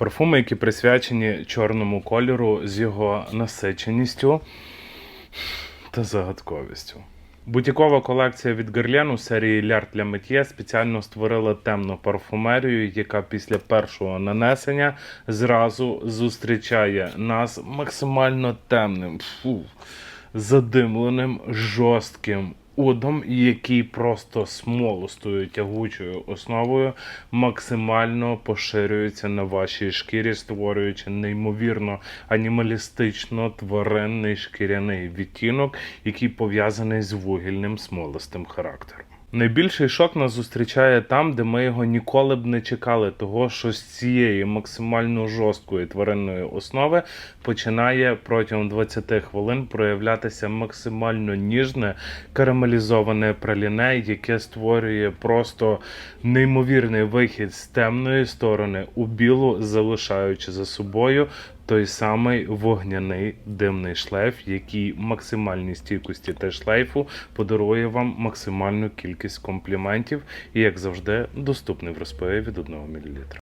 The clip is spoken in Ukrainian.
Парфуми, які присвячені чорному кольору з його насиченістю та загадковістю. Бутікова колекція від у серії Лярд для Метьє спеціально створила темну парфумерію, яка після першого нанесення зразу зустрічає нас максимально темним, фу, задимленим, жорстким удом, який просто смолостою тягучою основою максимально поширюється на вашій шкірі, створюючи неймовірно анімалістично тваринний шкіряний відтінок, який пов'язаний з вугільним смолистим характером. Найбільший шок нас зустрічає там, де ми його ніколи б не чекали, того що з цієї максимально жорсткої тваринної основи починає протягом 20 хвилин проявлятися максимально ніжне карамелізоване праліне, яке створює просто неймовірний вихід з темної сторони у білу, залишаючи за собою той самий вогняний димний шлейф, який максимальній стійкості та шлейфу подарує вам максимальну кількість компліментів і, як завжди, доступний в розпиві від 1 мл.